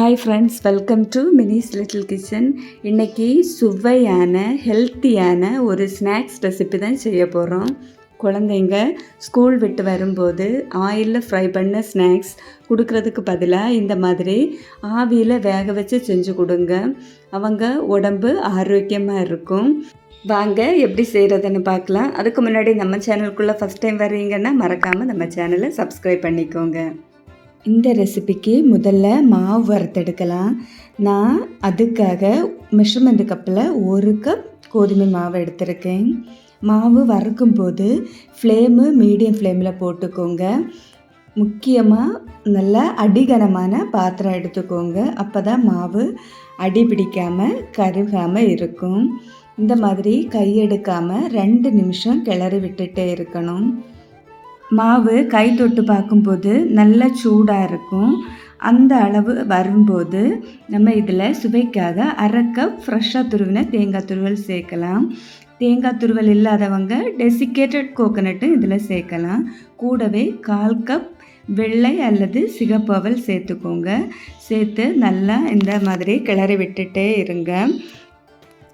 Hi friends welcome to Mini's little kitchen இன்றைக்கி சுவையான ஹெல்த்தியான ஒரு ஸ்நாக்ஸ் ரெசிபி தான் செய்ய போகிறோம் குழந்தைங்க ஸ்கூல் விட்டு வரும்போது ஆயிலில் ஃப்ரை பண்ண ஸ்நாக்ஸ் கொடுக்கறதுக்கு பதிலாக இந்த மாதிரி ஆவியில் வேக வச்சு செஞ்சு கொடுங்க. அவங்க உடம்பு ஆரோக்கியமாக இருக்கும். வாங்க எப்படி செய்கிறதுன்னு பார்க்கலாம். அதுக்கு முன்னாடி நம்ம சேனலுக்குள்ளே ஃபஸ்ட் டைம் வர்றீங்கன்னா மறக்காமல் நம்ம சேனலை சப்ஸ்கிரைப் பண்ணிக்கோங்க. இந்த ரெசிபிக்கு முதல்ல மாவு வறுத்தெடுக்கலாம். நான் அதுக்காக மெஷர்மெண்ட் கப்பில் ஒரு கப் கோதுமை மாவு எடுத்திருக்கேன். மாவு வறுக்கும்போது ஃப்ளேமு மீடியம் ஃப்ளேமில் போட்டுக்கோங்க. முக்கியமாக நல்ல அடிகனமான பாத்திரம் எடுத்துக்கோங்க. அப்போ தான் மாவு அடி பிடிக்காமல் கருகாமல் இருக்கும். இந்த மாதிரி கையெடுக்காமல் ரெண்டு நிமிஷம் கிளறி விட்டுட்டே இருக்கணும். மாவு கை தொட்டு பார்க்கும்போது நல்ல சூடாக இருக்கும். அந்த அளவு வரும்போது நம்ம இதில் சுவைக்காக அரை கப் ஃப்ரெஷ்ஷாக துருவின தேங்காய் துருவல் சேர்க்கலாம். தேங்காய் துருவல் இல்லாதவங்க டெசிகேட்டட் கோகனட்டும் இதில் சேர்க்கலாம். கூடவே கால் கப் வெள்ளை அல்லது சிகப்பவல் சேர்த்துக்கோங்க. சேர்த்து நல்லா இந்த மாதிரி கிளறி விட்டுட்டே இருங்க.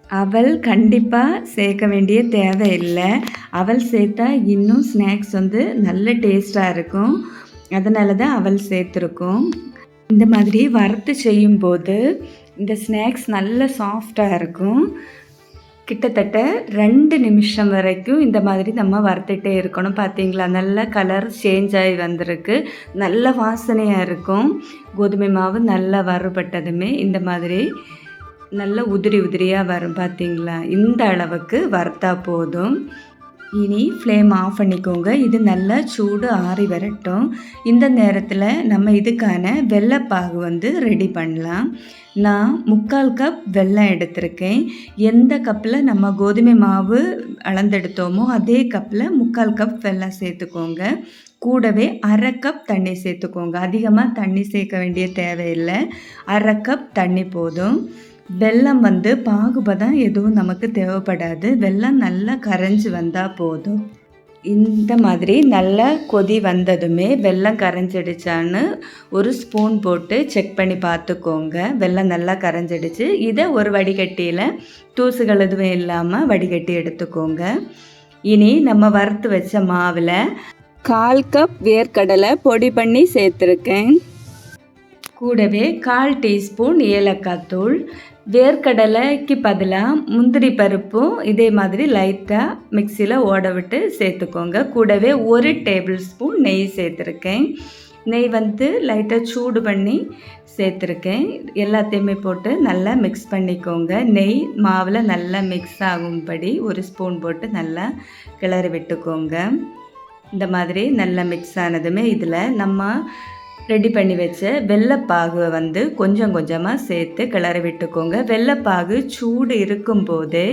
அவள் கண்டிப்பாக சேர்க்க வேண்டிய தேவை இல்லை. அவள் சேர்த்தா இன்னும் ஸ்நாக்ஸ் வந்து நல்ல டேஸ்ட்டாக இருக்கும். அதனால தான் அவள் சேர்த்துருக்கோம். இந்த மாதிரி வறுத்து செய்யும்போது இந்த ஸ்நாக்ஸ் நல்ல சாஃப்டாக இருக்கும். கிட்டத்தட்ட ரெண்டு நிமிஷம் வரைக்கும் இந்த மாதிரி நம்ம வறுத்துட்டே இருக்கணும். பார்த்தீங்களா நல்ல கலர் சேஞ்ச் ஆகி வந்திருக்கு. நல்ல வாசனையாக இருக்கும். கோதுமை மாவு நல்லா வறுபட்டதுமே இந்த மாதிரி நல்ல உதிரி உதிரியாக வரும் பார்த்தீங்களா இந்த அளவுக்கு வறுத்தா போதும். இனி ஃப்ளேம் ஆஃப் பண்ணிக்கோங்க. இது நல்லா சூடு ஆறி வரட்டும். இந்த நேரத்தில் நம்ம இதுக்கான வெள்ளைப்பாகு வந்து ரெடி பண்ணலாம். நான் முக்கால் கப் வெல்லம் எடுத்திருக்கேன். எந்த கப்பில் நம்ம கோதுமை மாவு அளந்தெடுத்தோமோ அதே கப்பில் முக்கால் கப் வெல்லம் சேர்த்துக்கோங்க. கூடவே அரை கப் தண்ணி சேர்த்துக்கோங்க. அதிகமாக தண்ணி சேர்க்க வேண்டிய தேவையில்லை. அரை கப் தண்ணி போதும். வெல்லம் வந்து பாகுபதம் எதுவும் நமக்கு தேவைப்படாது. வெல்லம் நல்லா கரைஞ்சி வந்தால் போதும். இந்த மாதிரி நல்லா கொதி வந்ததுமே வெல்லம் கரைஞ்சிடுச்சான்னு ஒரு ஸ்பூன் போட்டு செக் பண்ணி பார்த்துக்கோங்க. வெள்ளம் நல்லா கரைஞ்சிடுச்சு. இதை ஒரு வடிகட்டியில் தூசுகள் எதுவும் இல்லாமல் வடிகட்டி எடுத்துக்கோங்க. இனி நம்ம வறுத்து வச்ச மாவில் கால் கப் வேர்க்கடலை பொடி பண்ணி சேர்த்துருக்கேன். கூடவே கால் டீஸ்பூன் ஏலக்காய் தூள் வேர்க்கடலைக்கு பதிலாக முந்திரி பருப்பும் இதே மாதிரி லைட்டாக மிக்சியில் ஓட விட்டு சேர்த்துக்கோங்க. கூடவே ஒரு டேபிள் ஸ்பூன் நெய் சேர்த்துருக்கேன். நெய் வந்து லைட்டாக சூடு பண்ணி சேர்த்துருக்கேன். எல்லாத்தையுமே போட்டு நல்லா மிக்ஸ் பண்ணிக்கோங்க. நெய் மாவில் நல்லா மிக்ஸ் ஆகும்படி ஒரு ஸ்பூன் போட்டு நல்லா கிளறி விட்டுக்கோங்க. இந்த மாதிரி நல்லா மிக்ஸ் ஆனதுமே இதில் நம்ம ரெடி பண்ணி வச்ச வெள்ளைப்பாகுவை வந்து கொஞ்சம் கொஞ்சமாக சேர்த்து கிளறி விட்டுக்கோங்க. வெள்ளைப்பாகு சூடு இருக்கும்போது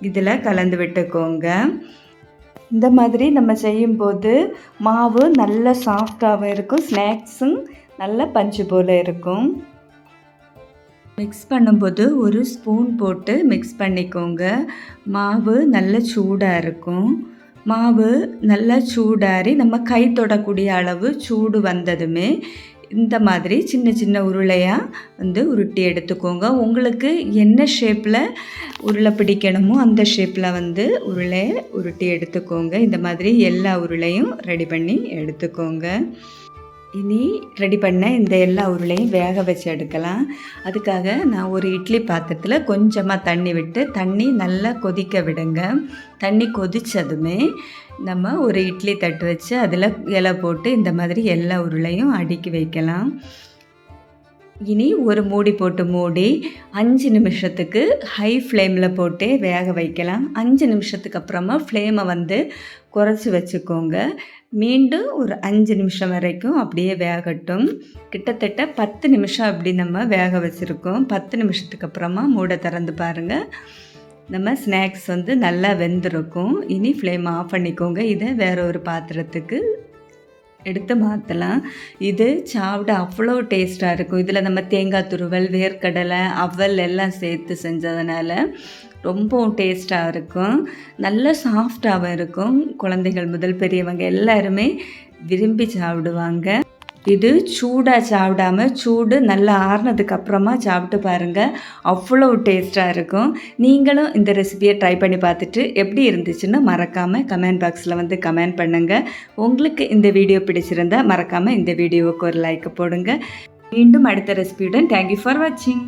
இதில் கலந்து விட்டுக்கோங்க. இந்த மாதிரி நம்ம செய்யும்போது மாவு நல்ல சாஃப்டாகவும் இருக்கும். ஸ்நாக்ஸும் நல்ல பஞ்சு போல் இருக்கும். மிக்ஸ் பண்ணும்போது ஒரு ஸ்பூன் போட்டு மிக்ஸ் பண்ணிக்கோங்க. மாவு நல்ல சூடாக இருக்கும். மாவு நல்லா சூடாரி நம்ம கை தொடக்கூடிய அளவு சூடு வந்ததுமே இந்த மாதிரி சின்ன சின்ன உருளையாக வந்து உருட்டி எடுத்துக்கோங்க. உங்களுக்கு என்ன ஷேப்பில் உருளை பிடிக்கணுமோ அந்த ஷேப்பில் வந்து உருளையை உருட்டி எடுத்துக்கோங்க. இந்த மாதிரி எல்லா உருளையும் ரெடி பண்ணி எடுத்துக்கோங்க. இனி ரெடி பண்ண இந்த எல்லா உருளையும் வேக வச்சு எடுக்கலாம். அதுக்காக நான் ஒரு இட்லி பாத்திரத்தில் கொஞ்சமாக தண்ணி விட்டு தண்ணி நல்லா கொதிக்க விடுங்க. தண்ணி கொதித்ததுமே நம்ம ஒரு இட்லி தட்டு வச்சு அதில் இலை போட்டு இந்த மாதிரி எல்லா உருளையும் அடுக்கி வைக்கலாம். இனி ஒரு மூடி போட்டு மூடி அஞ்சு நிமிஷத்துக்கு ஹை ஃப்ளேமில் போட்டு வேக வைக்கலாம். அஞ்சு நிமிஷத்துக்கு அப்புறமா ஃப்ளேமை வந்து குறைச்சி வச்சுக்கோங்க. மீண்டும் ஒரு அஞ்சு நிமிஷம் வரைக்கும் அப்படியே வேகட்டும். கிட்டத்தட்ட பத்து நிமிஷம் அப்படி நம்ம வேக வச்சுருக்கோம். பத்து நிமிஷத்துக்கு அப்புறமா மூடை திறந்து பாருங்கள் நம்ம ஸ்நாக்ஸ் வந்து நல்லா வெந்திருக்கும். இனி ஃப்ளேம் ஆஃப் பண்ணிக்கோங்க. இதை வேற ஒரு பாத்திரத்துக்கு எடுத்து மாற்றலாம் இது சாப்பிட அவ்வளோ டேஸ்ட்டாக இருக்கும். இதில் நம்ம தேங்காய் துருவல் வேர்க்கடலை அவல் எல்லாம் சேர்த்து செஞ்சதுனால ரொம்பவும் டேஸ்ட்டாக இருக்கும். நல்ல சாஃப்டாகவும் இருக்கும். குழந்தைகள் முதல் பெரியவங்க எல்லாருமே விரும்பி சாப்பிடுவாங்க. இது சூடாக சாப்பிடாம சூடு நல்லா ஆறுனதுக்கு அப்புறமா சாப்பிட்டு பாருங்கள் அவ்வளோ டேஸ்ட்டாக இருக்கும். நீங்களும் இந்த ரெசிபியை ட்ரை பண்ணி பார்த்துட்டு எப்படி இருந்துச்சுன்னு மறக்காமல் கமெண்ட் பாக்ஸில் வந்து கமெண்ட் பண்ணுங்கள் உங்களுக்கு இந்த வீடியோ பிடிச்சிருந்தா மறக்காமல் இந்த வீடியோவுக்கு ஒரு லைக் போடுங்க. மீண்டும் அடுத்த ரெசிபியுடன் தேங்க்யூ ஃபார் வாட்சிங்